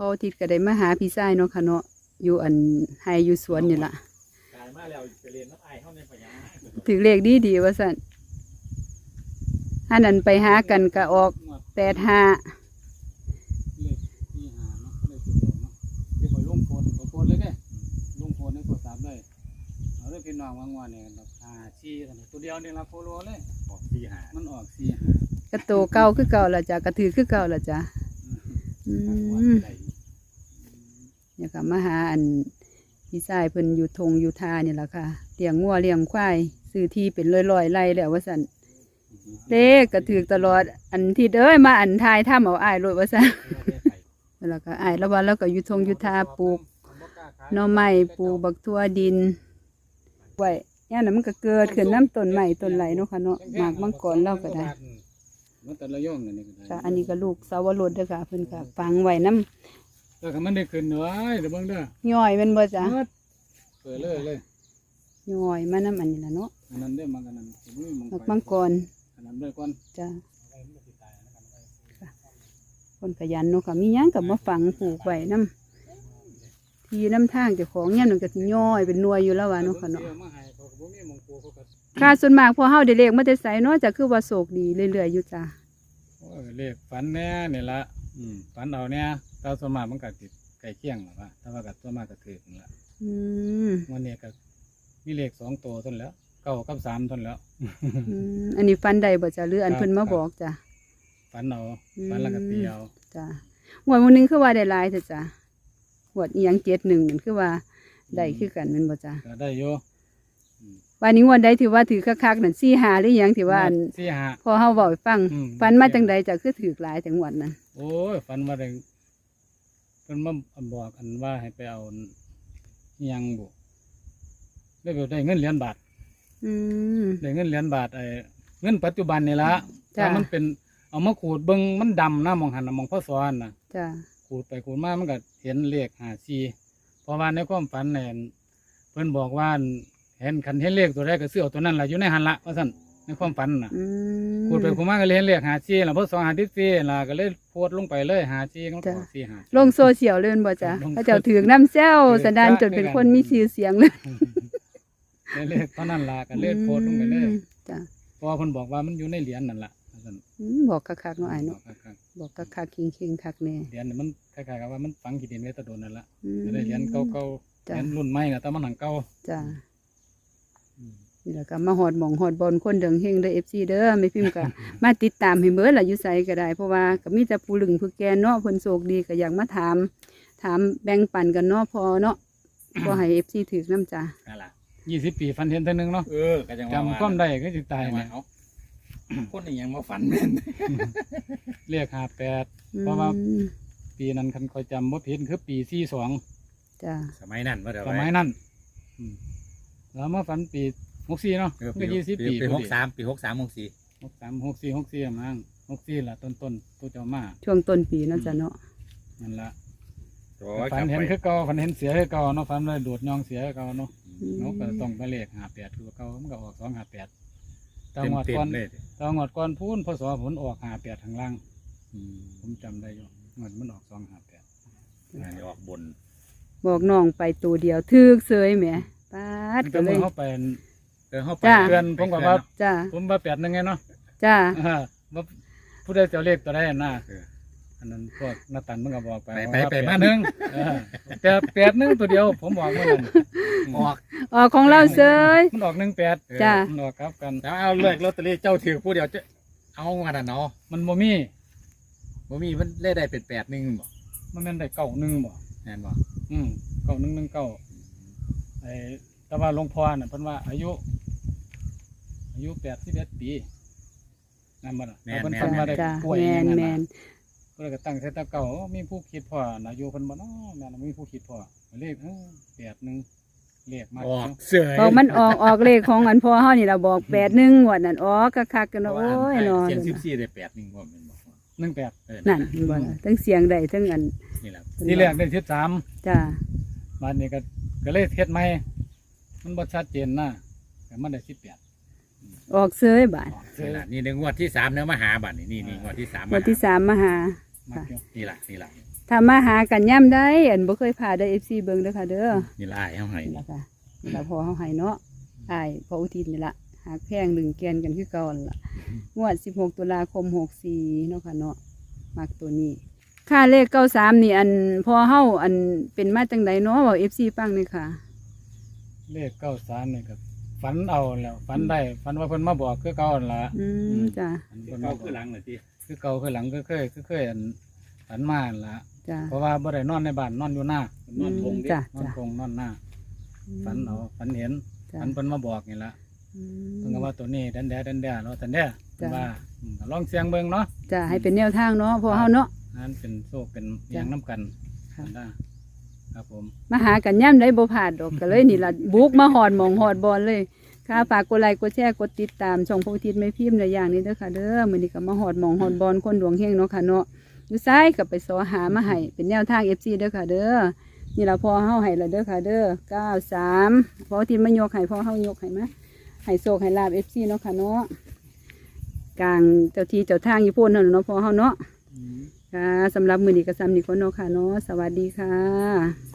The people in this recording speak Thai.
พออาทิตย์ก็ได้มาหาพี่ชายเนาะค่ะเนาะอยู่อันไฮอยู่สวนนี่ล่ะกลายมาแล้วไปเรียนน้ำไอายเข้าในปัญญาถือเลขดีดีๆว่าสั่นอันนั้นไปหากันก็ออกแปดห้าเลขที่หาเนาะเลขตัวเดียวเนาะที่คอยลงโพนขอโพนเลยเด้ลงโพนในโทรศัพท์เลยเอาเรื่องพี่น้องวางวันเนี่ยดอกหาชี้กันตัวเดียวนี่ละโคโลเลยบอกที่หามันออกสี่หากระโตเก่าคือเก่าละจ้ะกระถือคือเก่าละจ้ะอืม เนี่ยค่ะมาหาอันพี่ชายเพิ่นอยู่ทงอยู่ทานี่แหละค่ะเลี้ยงงัวเลี้ยงควายซื้อที่เป็นร้อยๆไร่แล้วว่าสั่นเลขกระถือตลอดอันที่เด้ยมาอันทายถ้าเอาอ้ายรถว่าสั่นแล้วก็อ้ายแล้ววันแล้วก็อยู่ทงอยู่ทาปลูกหน่อไม้ปลูกบักทั่วดินไว้ย่านนั้นมันก็เกิดขึ้นน้ำต้นใหม่ต้นไหลเนาะค่ะเนาะหมากมังกรเราก็ได้มันแต่ละย่องกันนี่ก็ได้ค่ะอันนี้ก็ลูกสาวรสเด้อค่ะเพิ่นก็ฝังไว้น้ แต่ก็มันได้ขึ้นไว้เดี๋ยวเบิ่งเด้อำย่อยแมันบ่จ้ะเปิดเลยเลยย่อยมาน้ำอันนี้ล่ะเนาะอันนั้นได้อมันกันนั้นสิบ่มีหม้องหมากไปมังกรอันนั้นด้วยก่อนจ้ะค่ะคนขยันเนาะค่ะมีหยังก็มาฝังปลูกไว้น้ำทีน้ำทางเจ้าของเนี่ยมันก็สิย่อยเป็นหน่วยอยู่แล้วว่าเนาะค่ะเนาะพิ่มาให้เขาก็บ่มีหม้องปลูกเขาก็ค่ะส่วนมากพอเฮาได้เลขมาแต่ไสเนาะจะคือว่าโศกดีเรื่อยๆอยู่จ้ะ โอ้ยเลขฝันแน่นี่ละอืมฝันเอาเนี่ยแตาสวนมากมันก็ติดไก่เคียงหรอวะแต่ว่ากับตัวมากก็ถือนั่นละอืมวันนี้ก็มีเลขสองตัวทนแล้วเก้ากับสามทนแล้ว อืมอันนี้ฟันใดบ่จ้ะหรืออันเพิ่นมาบอกจ้ะ ฝันเอาฝันแล้วก็ตีเอาจ้ะหวดมื้อหนึงคือว่าได้หลายเถอะจ้ะหวดอีหยังเจ็ดหนึ่งนั่นคือว่าได้คือกันแมันบ่จ้ะก็ได้อยู่วันนี้งวันใดถือว่าถือคักๆนั่นสี่หาหรือหยังถือว่าอันสี่ห้าพอเฮาเว้าให้ฟังอืม ฟันมาจังใดจ้ะคือถือหลายจังหวัดนั้น โอ้ยฝันว่าได้เพิ่นมาบอกอันว่าให้ไปเอาอิหยังบุได้ไปได้เงินเหรียญบาทอืมได้เงินเหรียญบาทไอ้เงินปัจจุบันนี่ละจ้ะ ถ้ามันเป็นเอามาขูดเบิ่งมันดำนะมองหันน่ะมองพ่อสอนน่ะจ้ะขูดไปขูดมามันก็เห็นเลขหาซีเพราะว่าในความฝันเนี่ยเพิ่นบอกว่าเห็นคันเห็นเลขตัวใดก็ซื้อเอาตัวนั้นล่ะอยู่ในหันละว่าซั่น ในความฝันน่ะอืมขูดไปขูดมาก็เลยเห็นเลขหาซีแล้วพอสองหาที่ซีล่ะก็เลยโพสต์ลงไปเลยหาซีก็จ้ะออกซีหา ลงโซเชียลเลยแม่นบ่จ้ะลง เขาเจ้าถือน้ำแซวถือสันดานจนเป็นคนมีชื่อเสียงเลยได้เลขตอนนั้นล่ะก็เลยโพสต์ลงไปเลยอืมจ้ะเพราะว่าเพิ่นบอกว่ามันอยู่ในเหรียญนั่นล่ะว่าซั่นอืมบอกคักๆเนาะอ้ายบอเนาะกคักบอกคักๆคิงๆคักแน่ๆเหรียญนี่มันคล้ายๆกับว่ามันฝังกี่ดินไว้แตะโดนนั่นล่ะอืมจะได้เหรียญเก่าๆเหจ้ะรียญรุ่นใหม่น่ะแต่มันหนังเก่าจ้ะ นี่แหละก็มาหอดหมองหอดบอลคนเดิงเฮงเด้อ FC เด้อไม่พิมพ์ก็ มาติดตามให้เบิดล่ะอยู่ไสก็ได้ เพราะว่าก็มีแต่ผู้ลึงผู้แกเนาะเพิ่นโชคดีก็อยากมาถาม ถามแบ่งปันกันเนาะพอเนาะพอให้ FC ถือน้ำจ้ะนั่นล่ะยี่สิบปีฟันเห็นเท่านึงเนาะเออก็จังว่าจำความได้ก็สิตายตายเนี่ยเอาคนนี้ยังมาฝันแม่นเรียกหาแปดอืมเพราะว่าปีนั้นคันคอยจำว่าผิดคือปีสี่สองจ้ะสมัยนั้นว่าเดี๋ยวสมัยนั้นอืมแล้วมาฝันปี หกสี่เนาะเออก็ปียี่สิบปีปีพหอกดีสามปีหกสามหกสี่หกสามหกสี่หกสี่มั้งหกสี่ละต้นต้นๆตัวเจ้ามาช่วงต้นปีเนาะจ้ะเนาะนั่นละโอ้ฝันเห็นคือเก่าฝันเห็นเสียคือเก่าเนาะฝันเลยโดดยองเสียคือเก่าเนาะอืมนกก็ต้องไปเลขหาแปดคือเก่ามันก็ออกสองหาแปดตาเต็มงวดเต็ก่อมนเลยตางวดก่อนพูนพศผลออกหาแปดทางล่าง อืมผมจำได้อยู่งวดมันออกสองหาแปดอันนี้ออกบนบอกน้องไปตัวเดียวทึกเสยแหมปาดมันก็ก็เลเมื่ยอเขาไป เออเข้าไปจ้ะ เพื่อนผมก็ว่า จ้ะผมว่าแปดนึงไงเนาะจ้ะอ่าว่าผู้ใดจะเอาเลขตัวใดน่ะเออ อันนั้นพวกนาตันมันก็บอกไปไปไปว่ไปแดมาหนึ่งเออแปดแปดหนึงตัวเดียว ผมบอกว่านั่นออก ออกของเราเสยมันออกหนึ่งแปดจ้ะ มันออกครับกัน แล้วเอาเลขลอตเตอรี่เจ้าถือผู้เดียวจะเอามาดันเนาะมันโมมีบ่มีมันเลขได้เป็นแปดหนึ่งบ่มันเป็นได้เก้าหนึ่งบ่แน่นบ่อืมเก้าหนึ่งหนึ่งเก้าไอ้แต่ว่าหลวงพ่อน่ะเพิ่นว่าอายุ อายุแปดสิบเอ็ดปีนั่นบ่ล่ะแล้วเพิ่นจ้ะเพิ่นว่าได้จ้ะป่วยแมอย่างนนั้นแมน่ะนเพิ่นก็ตั้งใส่ตะเก่าโอ้มีผู้คิดพ่อน่ะอายุเพิ่นบ่เนาะแม่นมีผู้คิดพ่อเลขเออแปดหนึ่งเลขมากออกเสือบอกมันออกออกเลขของอันพอเฮานี่ล่ะบอกแปดหนึ่งงวดนั่นอ๋อคักๆกันเนาะโอ้ยเนาะเสียงสิบสี่ได้แปดหนึ่งบ่แม่นบ่หนึ่งแปดเออนั่นเห็นบ่ล่ะทั้งเสียงใดทั้งอันนี่แหละที่แรกได้สิบสามจ้ะบาทนี้ก็ก็เลยเฮ็ดใหม่มันบ่ชัดเจนนะแต่มันได้สิบแปด ออกเสยบาดนี่ล่ะนี่ในงวดที่สามเนื้อมาหาบัตรนี่นี่นี่งวดที่สามงวดที่สามมาหามากอยู่นี่ล่ะนี่ล่ะมถ้ามาหากันย่ำได้อันบ่เคยพาได้ FC เบิ่งเด้อค่ะเด้อนี่ละอายเฮาให้นี่ล่ะค่ะนี่ล่ะพอเฮาให้เนาะอ้ายพออุทิศนี่ล่ะหากแพงลึงแกนกันคือเก่านั่นล่ะงวด 16 ตุลาคม 64เนาะค่ะเนาะมักตัวนี้ ค่าเลข 93 นี่อันพอเฮาอันเป็นมาจังไดเนาะเว้า FC ฟังหนี่อยค่ะ เลขเก้าสามนี่ก็ ฝันเอาแล้วฝันได้ฝันว่าเพิ่นมาบอกคือเก่าหั่นละอืมจ้ะฝันเพิ่นเก้ามาบอคือกหลังเลยทีคือเก่าคือหลังคือเคยคือเคยอันฝันมาหั่นละจ้ะเพราะว่าบ่ได้นอนในบ้านนอนอยู่หน้านอนทงดิจ้ะนอนจ้ะคงนอนหน้าฝันเอาฝันเห็นจ้ะฝันเพิ่นมาบอกนี่ละอืเพิ่นมก็ว่าตัวนี้ดันแดดันแดแล้วดันแดเพิ่นจ้ะ ว่าอืมก็ลองเสียงเบิ่งเนาะ จ้ะให้เป็นแนวทางเนาะพอเฮาเนาะอันเป็นโซเป็นอจ้ะย่างน้ำกันค่ะได้ ครับผม มาหากันย่ำได้บ่ผาดดอกก็เลยนี่ละบุกมาหอดหมองหอดบอลเลยค่ะฝากกดไลค์กดแชร์กดติดตามช่องพระอุทิศไม่พิมพ์ในอย่างนี้เด้อค่ะเด้อมื้อนี้ก็มาหอดหมองหอดบอลคนดวงเฮงเนาะค่ะเนาะอยู่ซ้ายก็ไปสอหามาให้เป็นแนวทาง FC เด้อค่ะเด้อนี่ล่ะพอเฮาให้แล้วเด้อค่ะเด้อ93พออุทิศมายกให้พอเฮายกให้มาให้โชคให้ลาบ FC เนาะค่ะเนาะกลางเจ้าที่เจ้าทางอยู่พุ่นนั่นเนาะพอเฮาเนาะ ค่ะสำหรับมือนี้ก็ซ้ำนี้ก่อนเนาะค่ะเนาะสวัสดีค่ะ